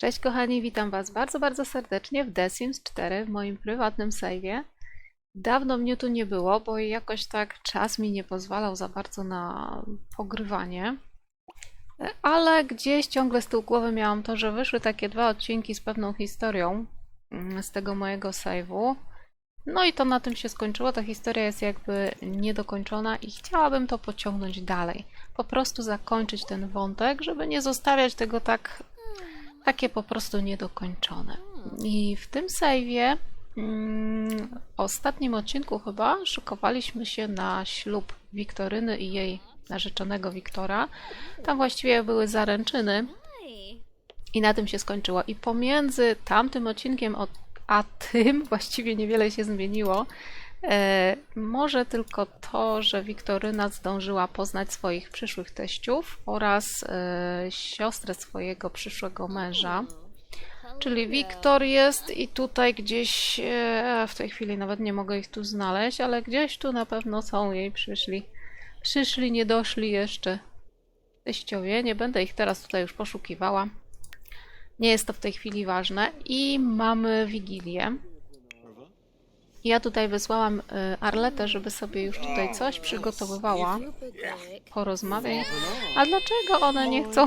Cześć kochani, witam Was bardzo, bardzo serdecznie w The Sims 4 w moim prywatnym save'ie. Dawno mnie tu nie było, bo jakoś tak czas mi nie pozwalał za bardzo na pogrywanie. Ale gdzieś ciągle z tyłu głowy miałam to, że wyszły takie dwa odcinki z pewną historią mm, z tego mojego save'u. No i to na tym się skończyło. Ta historia jest jakby niedokończona i chciałabym to pociągnąć dalej. Po prostu zakończyć ten wątek, żeby nie zostawiać tego tak takie po prostu niedokończone. I w tym save'ie mm, ostatnim odcinku chyba szykowaliśmy się na ślub Wiktoryny i jej narzeczonego Wiktora. Tam właściwie były zaręczyny i na tym się skończyło. I pomiędzy tamtym odcinkiem od- a tym właściwie niewiele się zmieniło. E, może tylko to, że Wiktoryna zdążyła poznać swoich przyszłych teściów oraz e, siostrę swojego przyszłego męża. Czyli Wiktor jest i tutaj gdzieś, e, w tej chwili nawet nie mogę ich tu znaleźć, ale gdzieś tu na pewno są jej przyszli. Przyszli, nie doszli jeszcze teściowie. Nie będę ich teraz tutaj już poszukiwała. Nie jest to w tej chwili ważne. I mamy Wigilię. Ja tutaj wysłałam y, Arletę, żeby sobie już tutaj coś przygotowywała. Porozmawiaj. A dlaczego one nie chcą?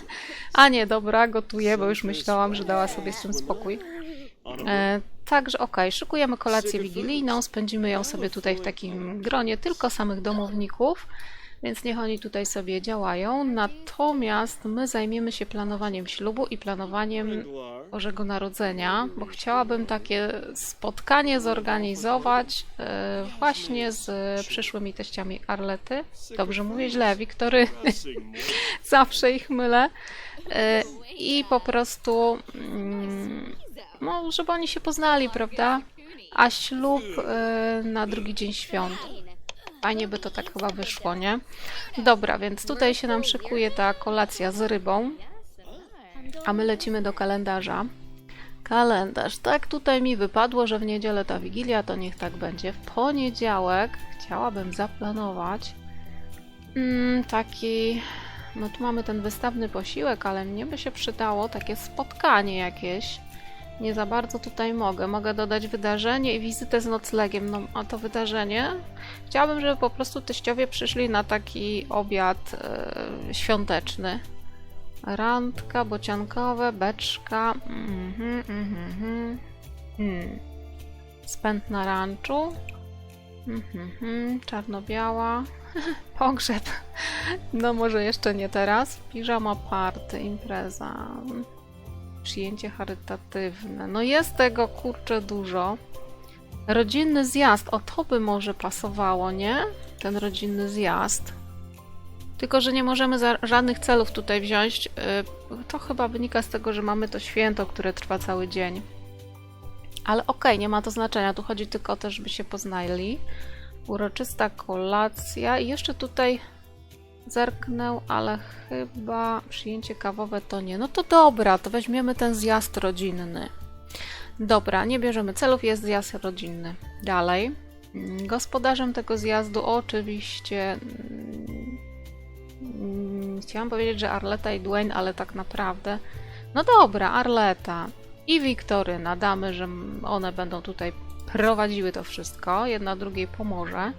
A nie, dobra, gotuję, bo już myślałam, że dała sobie z tym spokój. E, także okej, szykujemy kolację wigilijną, spędzimy ją sobie tutaj w takim gronie tylko samych domowników, więc niech oni tutaj sobie działają. Natomiast my zajmiemy się planowaniem ślubu i planowaniem Bożego Narodzenia, bo chciałabym takie spotkanie zorganizować e, właśnie z przyszłymi teściami Arlety. Dobrze mówię źle, Wiktory, zawsze ich mylę. E, I po prostu, mm, no, żeby oni się poznali, prawda? A ślub e, na drugi dzień świąt. Fajnie by to tak chyba wyszło, nie? Dobra, więc tutaj się nam szykuje ta kolacja z rybą. A my lecimy do kalendarza. Kalendarz. Tak tutaj mi wypadło, że w niedzielę ta wigilia, to niech tak będzie. W poniedziałek chciałabym zaplanować mm, taki. No tu mamy ten wystawny posiłek, ale mnie by się przydało takie spotkanie jakieś. Nie za bardzo tutaj mogę. Mogę dodać wydarzenie i wizytę z noclegiem. No a to wydarzenie. Chciałabym, żeby po prostu teściowie przyszli na taki obiad e, świąteczny. Randka, bociankowe, beczka. Mhm, mhm, mhm. Hmm. Spęd na ranczu. Mhm, mhm. Czarno-biała. Pogrzeb. No może jeszcze nie teraz. Piżama party, impreza. Przyjęcie charytatywne. No jest tego kurczę dużo. Rodzinny zjazd. O to by może pasowało, nie? Ten rodzinny zjazd. Tylko, że nie możemy żadnych celów tutaj wziąć. Yy, To chyba wynika z tego, że mamy to święto, które trwa cały dzień. Ale okej, nie ma to znaczenia. Tu chodzi tylko o to, żeby się poznali. Uroczysta kolacja. I jeszcze tutaj zerknę, ale chyba przyjęcie kawowe to nie. No to dobra, to weźmiemy ten zjazd rodzinny. Dobra, nie bierzemy celów, jest zjazd rodzinny. Dalej. Mm, Gospodarzem tego zjazdu oczywiście Mm, Chciałam powiedzieć, że Arleta i Dwayne, ale tak naprawdę. No dobra, Arleta i Wiktoryna. Damy, że one będą tutaj prowadziły to wszystko. Jedna drugiej pomoże.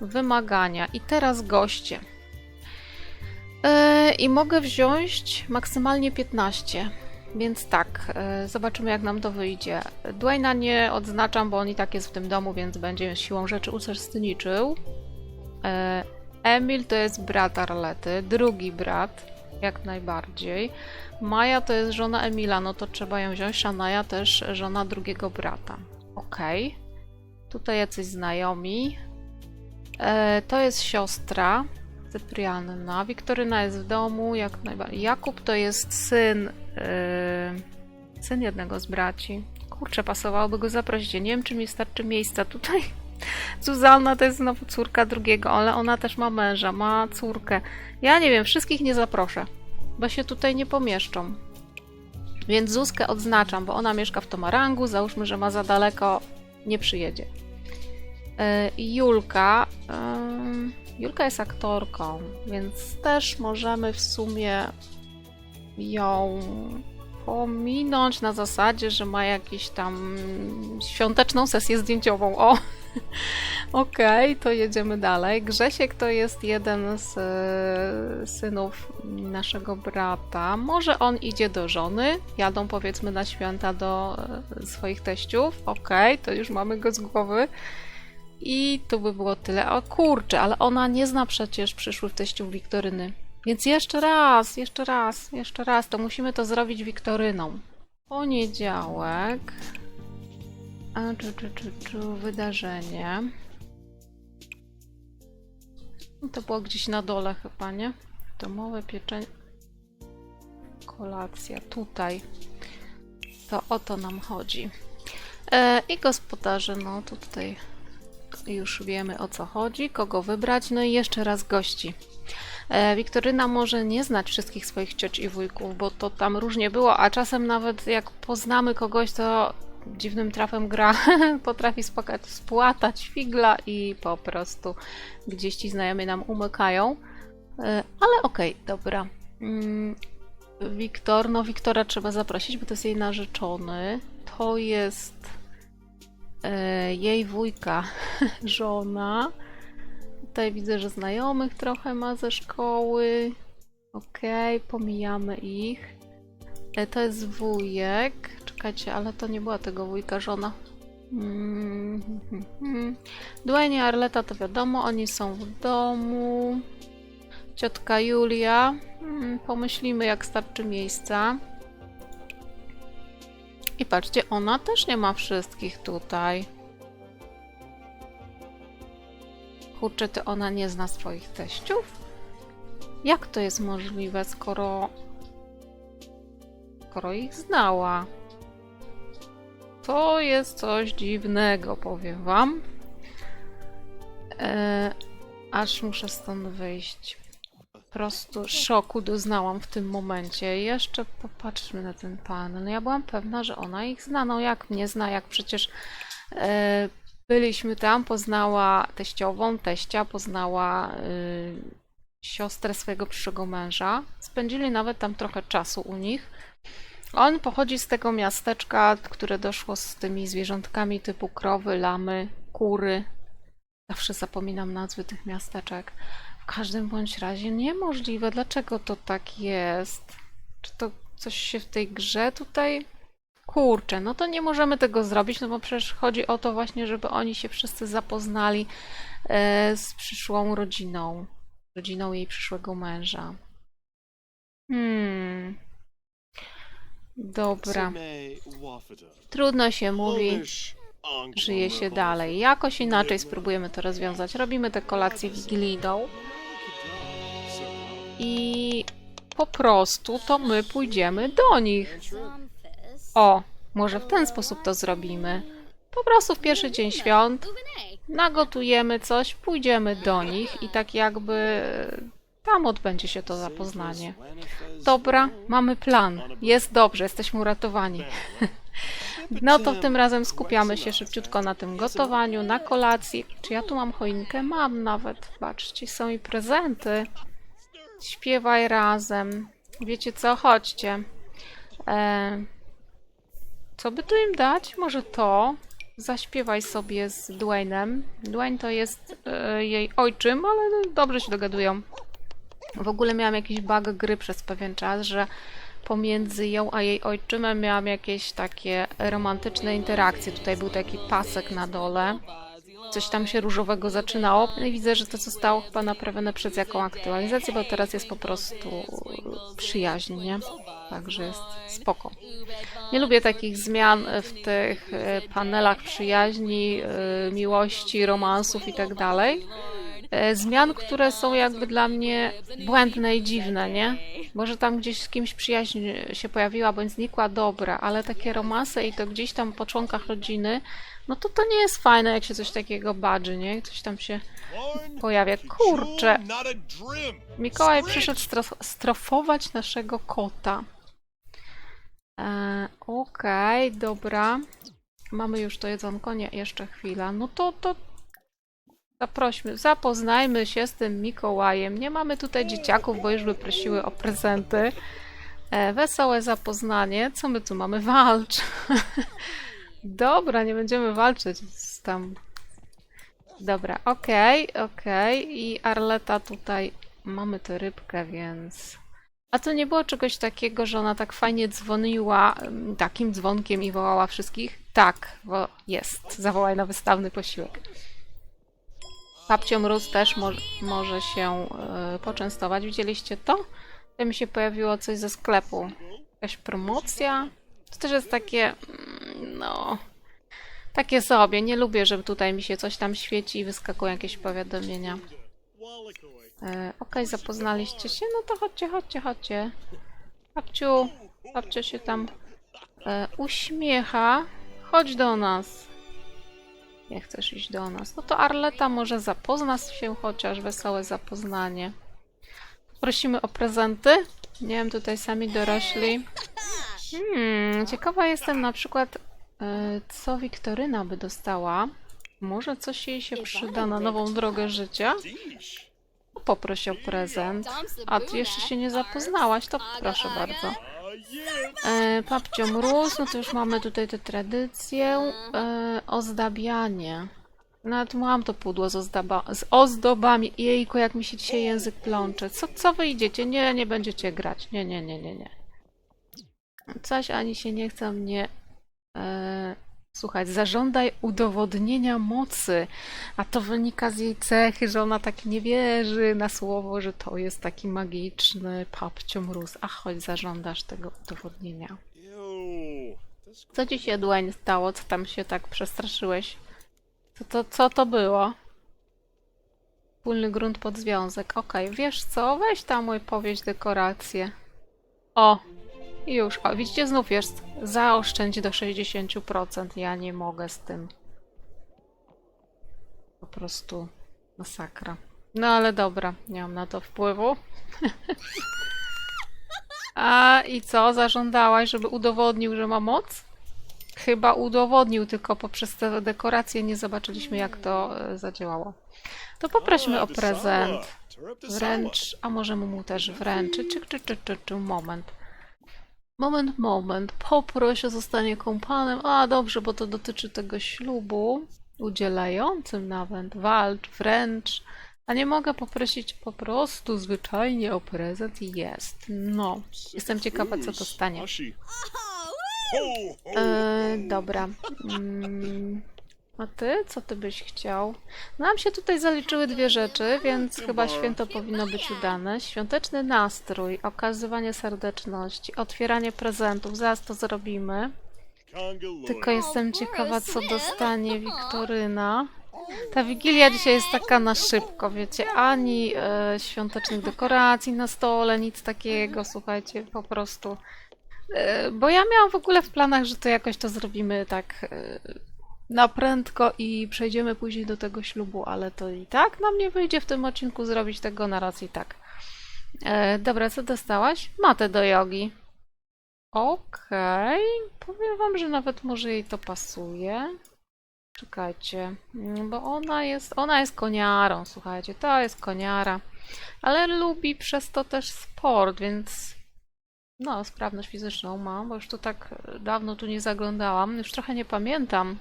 Wymagania. I teraz goście. Yy, I mogę wziąć maksymalnie 15. Więc tak, yy, zobaczymy jak nam to wyjdzie. Dwayna nie odznaczam, bo on i tak jest w tym domu, więc będzie siłą rzeczy uczestniczył. Yy, Emil to jest brat Arlety, drugi brat, jak najbardziej. Maja to jest żona Emila, no to trzeba ją wziąć. Shania też żona drugiego brata. Okej. Tutaj jacyś znajomi. E, to jest siostra Cyprianna. Wiktoryna jest w domu, jak najbardziej. Jakub to jest syn, e, syn jednego z braci. Kurczę, pasowałoby go zaprosić. Nie wiem, czy mi starczy miejsca tutaj. Zuzanna to jest znowu córka drugiego, ale ona też ma męża, ma córkę. Ja nie wiem, wszystkich nie zaproszę, bo się tutaj nie pomieszczą. Więc Zuzkę odznaczam, bo ona mieszka w Tomarangu, załóżmy, że ma za daleko, nie przyjedzie. Yy, Julka. Yy, Julka jest aktorką, więc też możemy w sumie ją pominąć na zasadzie, że ma jakiś tam świąteczną sesję zdjęciową. O! Okej, to jedziemy dalej. Grzesiek to jest jeden z e, synów naszego brata. Może on idzie do żony, jadą powiedzmy na święta do e, swoich teściów. Okej, to już mamy go z głowy. I to by było tyle. O kurczę, ale ona nie zna przecież przyszłych teściów Wiktoryny. Więc jeszcze raz, jeszcze raz, jeszcze raz, to musimy to zrobić Wiktoryną. Poniedziałek. A, czu, czu, czu, czu, wydarzenie. No To było gdzieś na dole chyba, nie? Domowe pieczenie. Kolacja, tutaj. To o to nam chodzi. E, I gospodarze, no tutaj już wiemy o co chodzi, kogo wybrać, no i jeszcze raz gości. E, Wiktoryna może nie znać wszystkich swoich cioć i wujków, bo to tam różnie było, a czasem nawet jak poznamy kogoś, to dziwnym trafem gra potrafi spłakać, spłatać figla i po prostu gdzieś ci znajomi nam umykają. E, Ale okej, dobra. Mm, Wiktor, no Wiktora trzeba zaprosić, bo to jest jej narzeczony. To jest e, jej wujka, żona. Tutaj widzę, że znajomych trochę ma ze szkoły. Okej, pomijamy ich. E, To jest wujek. Czekajcie, ale to nie była tego wujka żona. Mm, hmm, hmm, hmm. Dwayne i Arleta to wiadomo, oni są w domu. Ciotka Julia. Mm, Pomyślimy, jak starczy miejsca. I patrzcie, ona też nie ma wszystkich tutaj. Kurczę, to ona nie zna swoich teściów? Jak to jest możliwe, skoro... skoro ich znała? To jest coś dziwnego, powiem wam. E, aż muszę stąd wyjść. Po prostu szoku doznałam w tym momencie. Jeszcze popatrzmy na ten panel. No ja byłam pewna, że ona ich zna. No jak mnie zna, jak przecież e, byliśmy tam, poznała teściową, teścia, poznała y, siostrę swojego przyszłego męża. Spędzili nawet tam trochę czasu u nich. On pochodzi z tego miasteczka, które doszło z tymi zwierzątkami typu krowy, lamy, kury. Zawsze zapominam nazwy tych miasteczek. W każdym bądź razie niemożliwe. Dlaczego to tak jest? Czy to coś się w tej grze tutaj... Kurczę, no to nie możemy tego zrobić, no bo przecież chodzi o to właśnie, żeby oni się wszyscy zapoznali e, z przyszłą rodziną. Rodziną jej przyszłego męża. Hmm. Dobra. Trudno się mówi, żyje się dalej. Jakoś inaczej spróbujemy to rozwiązać. Robimy tę kolację wigilijną i po prostu to my pójdziemy do nich. O, może w ten sposób to zrobimy. Po prostu w pierwszy dzień świąt nagotujemy coś, pójdziemy do nich i tak jakby tam odbędzie się to zapoznanie. Dobra, mamy plan. Jest dobrze, jesteśmy uratowani. No to tym razem skupiamy się szybciutko na tym gotowaniu, na kolacji. Czy ja tu mam choinkę? Mam nawet. Patrzcie, są i prezenty. Śpiewaj razem. Wiecie co? Chodźcie. E, co by tu im dać? Może to. Zaśpiewaj sobie z Dwaynem. Dwayne to jest e, jej ojczym, ale dobrze się dogadują. W ogóle miałam jakiś bug gry przez pewien czas, że pomiędzy ją a jej ojczymem miałam jakieś takie romantyczne interakcje. Tutaj był taki pasek na dole. Coś tam się różowego zaczynało. No i widzę, że to zostało chyba naprawione przez jaką aktualizację, bo teraz jest po prostu przyjaźń, nie? Także jest spoko. Nie lubię takich zmian w tych e, panelach przyjaźni, e, miłości, romansów i tak dalej. E, Zmian, które są jakby dla mnie błędne i dziwne, nie? Może tam gdzieś z kimś przyjaźń się pojawiła bądź znikła, dobra, ale takie romanse i to gdzieś tam po członkach rodziny, no to to nie jest fajne, jak się coś takiego badży, nie? Coś tam się pojawia. Kurczę, Mikołaj przyszedł strof strofować naszego kota. E, Okej, dobra. Mamy już to jedzonko, nie, jeszcze chwila. No to, to zaprośmy, zapoznajmy się z tym Mikołajem. Nie mamy tutaj dzieciaków, bo już by prosiły o prezenty. E, wesołe zapoznanie. Co my tu mamy? Walcz. Dobra, nie będziemy walczyć z tam. Dobra, okej, okej. I Arleta tutaj mamy tę rybkę, więc. A to nie było czegoś takiego, że ona tak fajnie dzwoniła mm, takim dzwonkiem i wołała wszystkich? Tak, bo jest. Zawołaj na wystawny posiłek. Babcią Mróz też mo może się e, poczęstować. Widzieliście to? Tutaj mi się pojawiło coś ze sklepu. Jakaś promocja. To też jest takie, mm, no, takie sobie. Nie lubię, że tutaj mi się coś tam świeci i wyskakują jakieś powiadomienia. E, Okej, zapoznaliście się? No to chodźcie, chodźcie, chodźcie. Babciu, babcia się tam e, uśmiecha. Chodź do nas. Nie chcesz iść do nas. No to Arleta może zapozna się chociaż, wesołe zapoznanie. Prosimy o prezenty. Nie wiem, tutaj sami dorośli. Hmm, ciekawa jestem na przykład, e, co Wiktoryna by dostała. Może coś jej się przyda na nową drogę życia? Poproś o prezent. A ty jeszcze się nie zapoznałaś, to proszę bardzo. E, Papcio Mróz, no to już mamy tutaj tę tradycję. E, ozdabianie. Nawet mam to pudło z, z ozdobami. Jejku, jak mi się dzisiaj język plącze. Co, co wy idziecie? Nie, nie będziecie grać. Nie, nie, nie, nie, nie. Coś ani się nie chce mnie słuchać. Zażądaj udowodnienia mocy. A to wynika z jej cechy, że ona tak nie wierzy na słowo, że to jest taki magiczny papcio mróz. A chodź, zażądasz tego udowodnienia. Co ci się, Dłań, stało? Co tam się tak przestraszyłeś? Co to, co to było? Wspólny grunt pod związek. Okej, wiesz co? Weź tam mój powieść dekorację. O, i już. O, widzicie, znów jest. Zaoszczędź do 60%. Ja nie mogę z tym. Po prostu masakra. No ale dobra, nie mam na to wpływu. A i co? Zażądałaś, żeby udowodnił, że ma moc? Chyba udowodnił, tylko poprzez te dekoracje nie zobaczyliśmy, jak to e, zadziałało. To poprośmy o prezent. Wręcz, a możemy mu też wręczyć. Czy, czy, czy, czy, czy, moment. Moment, moment. Poproś o zostanie kompanem. A, dobrze, bo to dotyczy tego ślubu. Udzielającym nawet. Walcz, wręcz. A nie mogę poprosić po prostu zwyczajnie o prezent i jest. No, jestem ciekawa, co dostanie. E, dobra. Mm, a ty? Co ty byś chciał? No, nam się tutaj zaliczyły dwie rzeczy, więc chyba święto powinno być udane. Świąteczny nastrój, okazywanie serdeczności, otwieranie prezentów. Zaraz to zrobimy. Tylko jestem ciekawa, co dostanie Wiktoryna. Ta wigilia dzisiaj jest taka na szybko, wiecie, ani e, świątecznych dekoracji na stole, nic takiego, słuchajcie, po prostu. E, bo ja miałam w ogóle w planach, że to jakoś to zrobimy tak e, na prędko i przejdziemy później do tego ślubu, ale to i tak nam nie wyjdzie w tym odcinku zrobić tego na raz i tak. E, dobra, co dostałaś? Matę do jogi. Okej, powiem wam, że nawet może jej to pasuje. Czekajcie, mm, bo ona jest, ona jest koniarą, słuchajcie, to jest koniara, ale lubi przez to też sport, więc no, sprawność fizyczną mam, bo już tu tak dawno tu nie zaglądałam, już trochę nie pamiętam,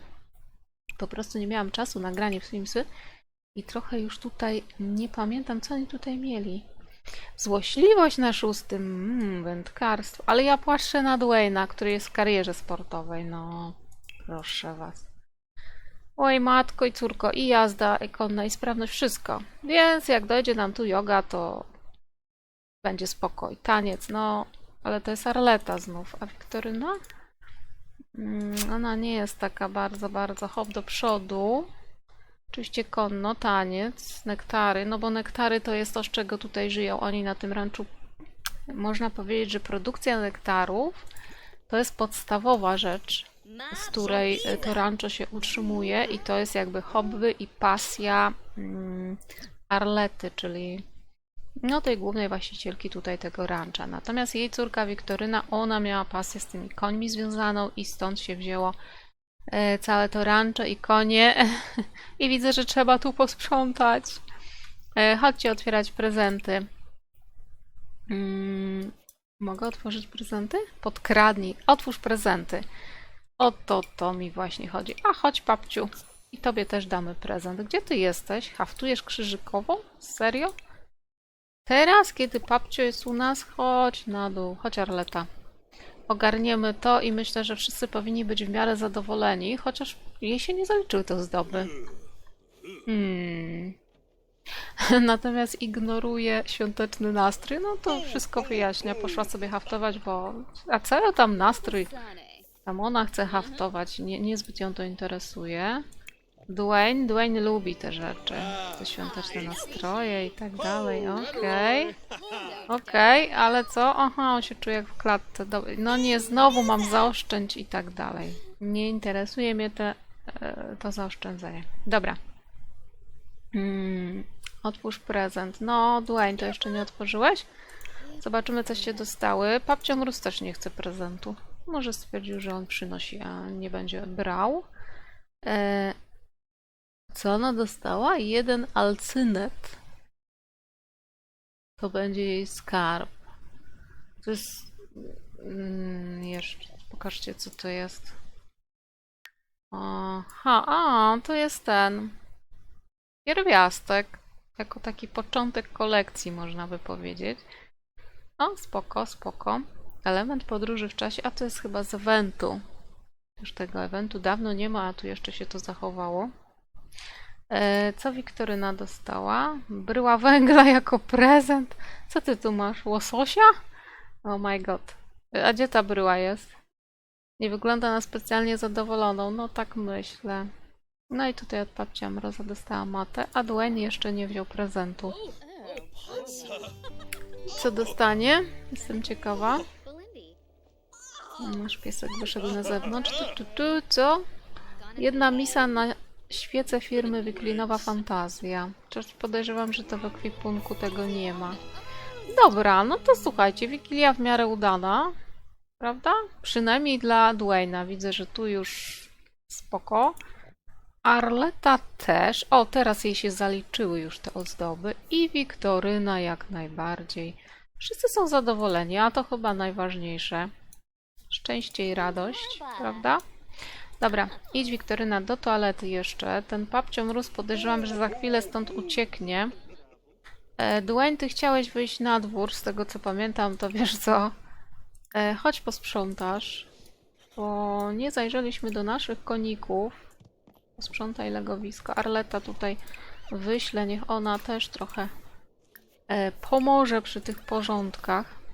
po prostu nie miałam czasu na granie w Simsy i trochę już tutaj nie pamiętam, co oni tutaj mieli. Złośliwość na szóstym, mm, wędkarstwo, ale ja płaszczę na Dwayna, który jest w karierze sportowej, no proszę was. Oj, matko i córko, i jazda, i konna, i sprawność, wszystko. Więc jak dojdzie nam tu yoga, to będzie spokój. Taniec, no, ale to jest Arleta znów. A Wiktoryna? Mm, Ona nie jest taka bardzo, bardzo hop do przodu. Oczywiście konno, taniec, nektary, no bo nektary to jest to, z czego tutaj żyją oni na tym ranczu. Można powiedzieć, że produkcja nektarów to jest podstawowa rzecz, z której e, to rancho się utrzymuje i to jest jakby hobby i pasja mm, Arlety, czyli no tej głównej właścicielki tutaj tego rancha. Natomiast jej córka Wiktoryna, ona miała pasję z tymi końmi związaną i stąd się wzięło e, całe to rancho i konie. I widzę, że trzeba tu posprzątać. E, Chodźcie otwierać prezenty. Mm, Mogę otworzyć prezenty? Podkradnij. Otwórz prezenty. O to, to mi właśnie chodzi. A chodź, papciu. I tobie też damy prezent. Gdzie ty jesteś? Haftujesz krzyżykową? Serio? Teraz, kiedy papcio jest u nas, chodź na dół. Chodź, Arleta. Ogarniemy to i myślę, że wszyscy powinni być w miarę zadowoleni, chociaż jej się nie zaliczyły te zdoby. Hmm. Natomiast ignoruje świąteczny nastrój, no to wszystko wyjaśnia. Poszła sobie haftować, bo... A co tam nastrój? Tam ona chce haftować, nie, niezbyt ją to interesuje. Dwayne, Dwayne lubi te rzeczy, te świąteczne nastroje i tak dalej, okej. Okej, ale co? Aha, on się czuje jak w klatce. No nie, znowu mam zaoszczędź i tak dalej. Nie interesuje mnie te, e, to zaoszczędzenie. Dobra. Mm, otwórz prezent. No, Dwayne, to jeszcze nie otworzyłeś? Zobaczymy, co się dostały. Papcio Mróz też nie chce prezentu. Może stwierdził, że on przynosi, a nie będzie brał. Co ona dostała? Jeden alcynet. To będzie jej skarb. To jest... Mm, jeszcze, pokażcie co to jest. Aha, a, to jest ten pierwiastek. Jako taki początek kolekcji, można by powiedzieć. O, spoko, spoko. Element podróży w czasie, a to jest chyba z eventu. Już tego eventu dawno nie ma, a tu jeszcze się to zachowało. E, co Wiktoryna dostała? Bryła węgla jako prezent. Co ty tu masz? Łososia? Oh my god. A gdzie ta bryła jest? Nie wygląda na specjalnie zadowoloną. No tak myślę. No i tutaj od babcia Mroza dostała matę, a Dwayne jeszcze nie wziął prezentu. Co dostanie? Jestem ciekawa. Nasz piesek wyszedł na zewnątrz. Tu, tu, tu, co? Jedna misa na świece firmy Wiklinowa Fantazja. Chociaż podejrzewam, że to w ekwipunku tego nie ma. Dobra, no to słuchajcie, Wigilia w miarę udana, prawda? Przynajmniej dla Dwayna. Widzę, że tu już spoko. Arleta też. O, teraz jej się zaliczyły już te ozdoby. I Wiktoryna jak najbardziej. Wszyscy są zadowoleni, a to chyba najważniejsze. Szczęście i radość, prawda? Dobra, idź Wiktoryna do toalety jeszcze. Ten papcio mróz podejrzewam, że za chwilę stąd ucieknie. E, Dwayne, ty chciałeś wyjść na dwór, z tego co pamiętam, to wiesz co? E, chodź posprzątasz, bo nie zajrzeliśmy do naszych koników. Posprzątaj legowisko. Arleta tutaj wyślę, niech ona też trochę e, pomoże przy tych porządkach.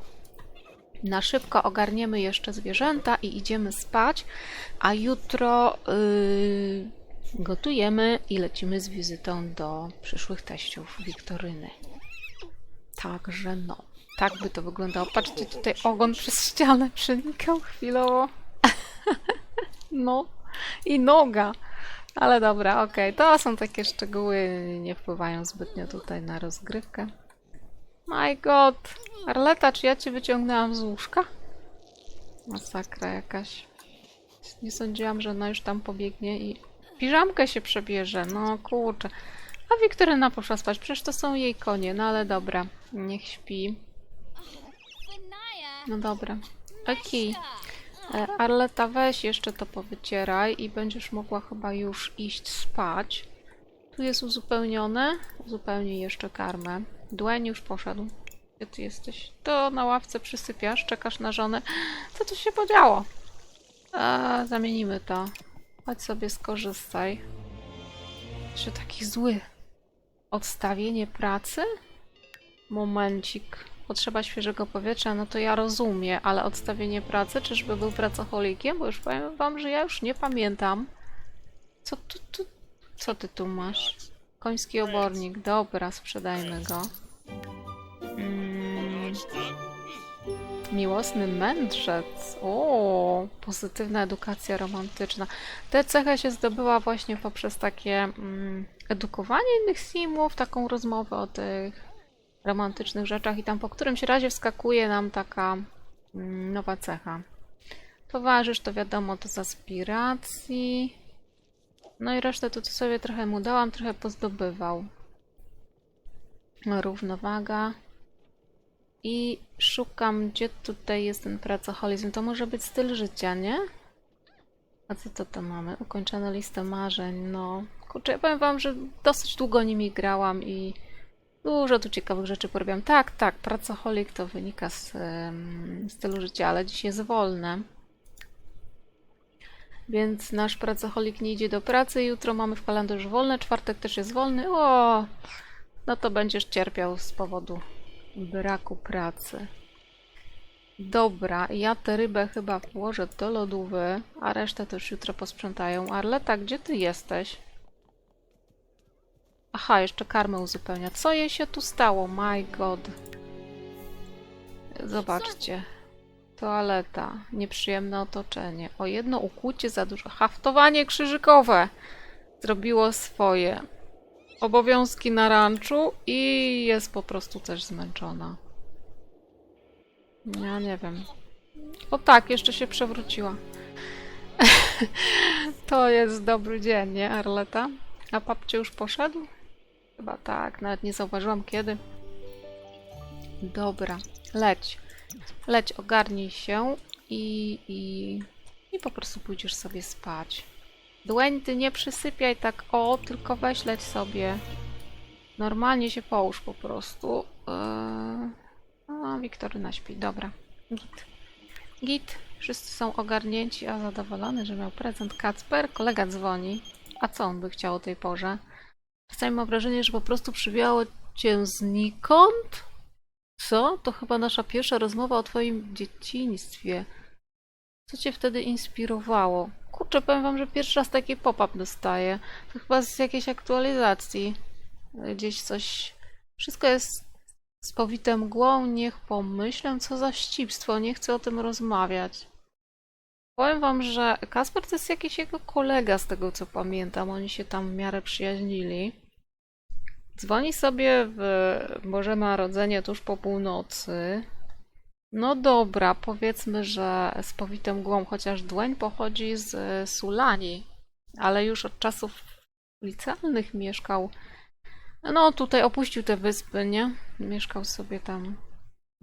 Na szybko ogarniemy jeszcze zwierzęta i idziemy spać, a jutro yy, gotujemy i lecimy z wizytą do przyszłych teściów Wiktoryny. Także no, tak by to wyglądało. Patrzcie, tutaj ogon przez ścianę przenikał chwilowo. No, i noga. Ale dobra, okej, to są takie szczegóły, nie wpływają zbytnio tutaj na rozgrywkę. My god, Arleta, czy ja cię wyciągnęłam z łóżka? Masakra jakaś. Nie sądziłam, że ona już tam pobiegnie i piżamkę się przebierze. No kurczę. A Wiktoryna poszła spać. Przecież to są jej konie. No ale dobra. Niech śpi. No dobra. Okej. E, Arleta, weź jeszcze to powycieraj i będziesz mogła chyba już iść spać. Tu jest uzupełnione. Uzupełnij jeszcze karmę. Dłeń już poszedł. Gdzie ty jesteś? To na ławce przysypiasz, czekasz na żonę. Co tu się podziało? A, zamienimy to. Chodź sobie skorzystaj. Że taki zły. Odstawienie pracy? Momencik. Potrzeba świeżego powietrza, no to ja rozumiem, ale odstawienie pracy, czyżby był pracocholikiem? Bo już powiem wam, że ja już nie pamiętam. Co tu, tu, co ty tu masz? Koński obornik. Dobra, sprzedajmy go. Mm. Miłosny mędrzec. O, pozytywna edukacja romantyczna. Tę cechę się zdobyła właśnie poprzez takie mm, edukowanie innych simów, taką rozmowę o tych romantycznych rzeczach i tam po którymś razie wskakuje nam taka mm, nowa cecha. Towarzysz to wiadomo, to z aspiracji. No i resztę to sobie trochę mu dałam, trochę pozdobywał. Równowaga. I szukam, gdzie tutaj jest ten pracoholizm. To może być styl życia, nie? A co to tam mamy? Ukończone listę marzeń, no. Kurczę, ja powiem wam, że dosyć długo nimi grałam i dużo tu ciekawych rzeczy porobiłam. Tak, tak, pracoholik to wynika z em, stylu życia, ale dziś jest wolne. Więc nasz pracoholik nie idzie do pracy. Jutro mamy w kalendarzu wolne, czwartek też jest wolny. O, no to będziesz cierpiał z powodu braku pracy. Dobra, ja tę rybę chyba włożę do lodówy, a resztę to już jutro posprzątają. Arleta, gdzie ty jesteś? Aha, jeszcze karmę uzupełnia. Co jej się tu stało? My god. Zobaczcie. Toaleta. Nieprzyjemne otoczenie. O jedno ukłucie za dużo. Haftowanie krzyżykowe. Zrobiło swoje. Obowiązki na ranczu i jest po prostu też zmęczona. Ja nie wiem. O tak, jeszcze się przewróciła. to jest dobry dzień, nie, Arleta? A papcie już poszedł? Chyba tak, nawet nie zauważyłam kiedy. Dobra, leć. Leć, ogarnij się i, i, i po prostu pójdziesz sobie spać. Ty nie przysypiaj tak, o, tylko weź leć sobie. Normalnie się połóż po prostu. Yy... A, Wiktoryna śpi, dobra. Git. Git. Wszyscy są ogarnięci, a zadowolony, że miał prezent Kacper. Kolega dzwoni. A co on by chciał o tej porze? Czasami mam wrażenie, że po prostu przywiało cię znikąd? Co? To chyba nasza pierwsza rozmowa o twoim dzieciństwie. Co cię wtedy inspirowało? Kurczę, powiem wam, że pierwszy raz taki pop-up dostaję. To chyba z jakiejś aktualizacji. Gdzieś coś... Wszystko jest z powitą mgłą, niech pomyślę, co za ścipstwo, nie chcę o tym rozmawiać. Powiem wam, że Kasper to jest jakiś jego kolega, z tego co pamiętam. Oni się tam w miarę przyjaźnili. Dzwoni sobie w Boże Narodzenie tuż po północy. No dobra, powiedzmy, że z powitą mgłą, chociaż dłoń pochodzi z Sulani, ale już od czasów licealnych mieszkał no, tutaj opuścił te wyspy, nie? Mieszkał sobie tam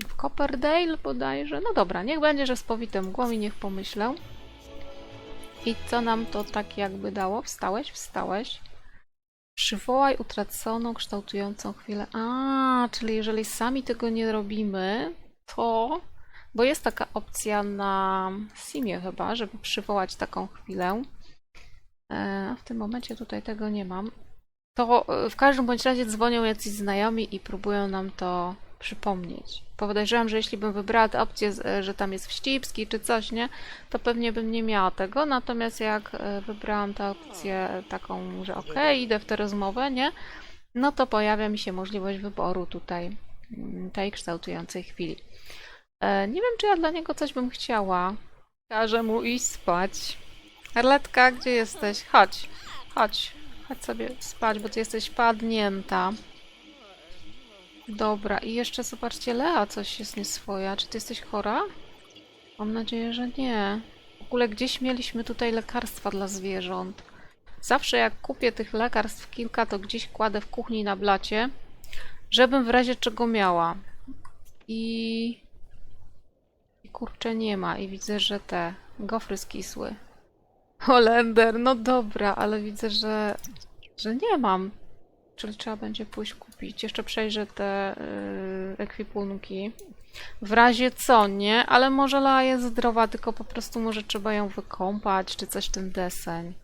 w Copperdale bodajże. No dobra, niech będzie, że z powitą mgłą i niech pomyślę. I co nam to tak jakby dało? Wstałeś? Wstałeś. Przywołaj utraconą, kształtującą chwilę. A, czyli jeżeli sami tego nie robimy, to... Bo jest taka opcja na Simie chyba, żeby przywołać taką chwilę. E, w tym momencie tutaj tego nie mam to w każdym bądź razie dzwonią jacyś znajomi i próbują nam to przypomnieć. Podejrzewam, że jeśli bym wybrała tę opcję, że tam jest wścibski czy coś, nie, to pewnie bym nie miała tego. Natomiast jak e, wybrałam tę opcję taką, że ok, idę w tę rozmowę, nie, no to pojawia mi się możliwość wyboru tutaj mm, tej kształtującej chwili. E, nie wiem, czy ja dla niego coś bym chciała. Każę mu iść spać. Arletka, gdzie jesteś? Chodź, chodź. Chodź sobie spać, bo ty jesteś padnięta. Dobra, i jeszcze zobaczcie, Lea coś jest nieswoja. Czy ty jesteś chora? Mam nadzieję, że nie. W ogóle gdzieś mieliśmy tutaj lekarstwa dla zwierząt. Zawsze jak kupię tych lekarstw kilka, to gdzieś kładę w kuchni na blacie, żebym w razie czego miała. I... I kurczę nie ma. I widzę, że te gofry skisły. Holender, no dobra, ale widzę, że, że nie mam. Czyli trzeba będzie pójść kupić. Jeszcze przejrzę te yy, ekwipunki. W razie co, nie? Ale może Lea jest zdrowa, tylko po prostu może trzeba ją wykąpać, czy coś ten deseń.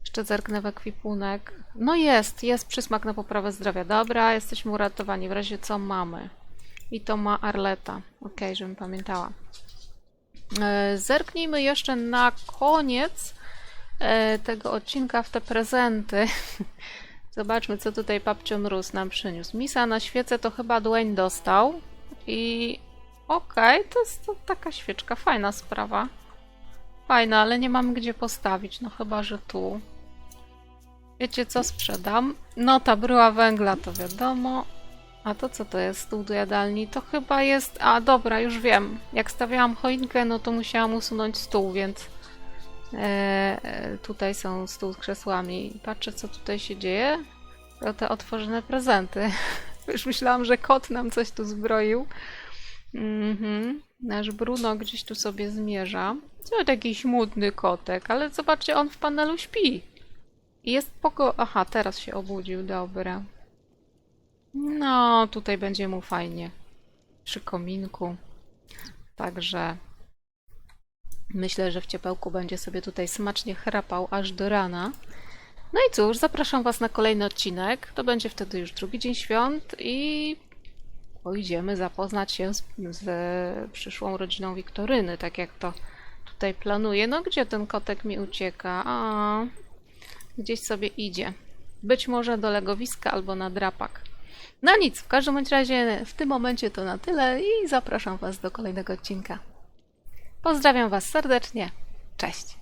Jeszcze zerknę w ekwipunek. No jest, jest przysmak na poprawę zdrowia. Dobra, jesteśmy uratowani. W razie co mamy? I to ma Arleta. Ok, żebym pamiętała. E, zerknijmy jeszcze na koniec e, tego odcinka w te prezenty. Zobaczmy, co tutaj papcion Rus nam przyniósł. Misa na świecę to chyba Dwayne dostał. I okej, okay, to jest to taka świeczka, fajna sprawa. Fajna, ale nie mam gdzie postawić, no chyba, że tu. Wiecie co sprzedam? No ta bryła węgla to wiadomo. A to co to jest stół do jadalni? To chyba jest... A dobra, już wiem. Jak stawiałam choinkę, no to musiałam usunąć stół, więc e, e, tutaj są stół z krzesłami. Patrzę, co tutaj się dzieje. To te otworzone prezenty. już myślałam, że kot nam coś tu zbroił. Mhm. Nasz Bruno gdzieś tu sobie zmierza. Co taki smutny kotek, ale zobaczcie, on w panelu śpi. Jest poko... Aha, teraz się obudził, dobra. No, tutaj będzie mu fajnie. Przy kominku. Także myślę, że w ciepełku będzie sobie tutaj smacznie chrapał aż do rana. No i cóż, zapraszam Was na kolejny odcinek. To będzie wtedy już drugi dzień świąt i pójdziemy zapoznać się z, z przyszłą rodziną Wiktoryny, tak jak to tutaj planuję. No gdzie ten kotek mi ucieka? A, gdzieś sobie idzie. Być może do legowiska albo na drapak. No nic, w każdym razie w tym momencie to na tyle i zapraszam Was do kolejnego odcinka. Pozdrawiam Was serdecznie. Cześć.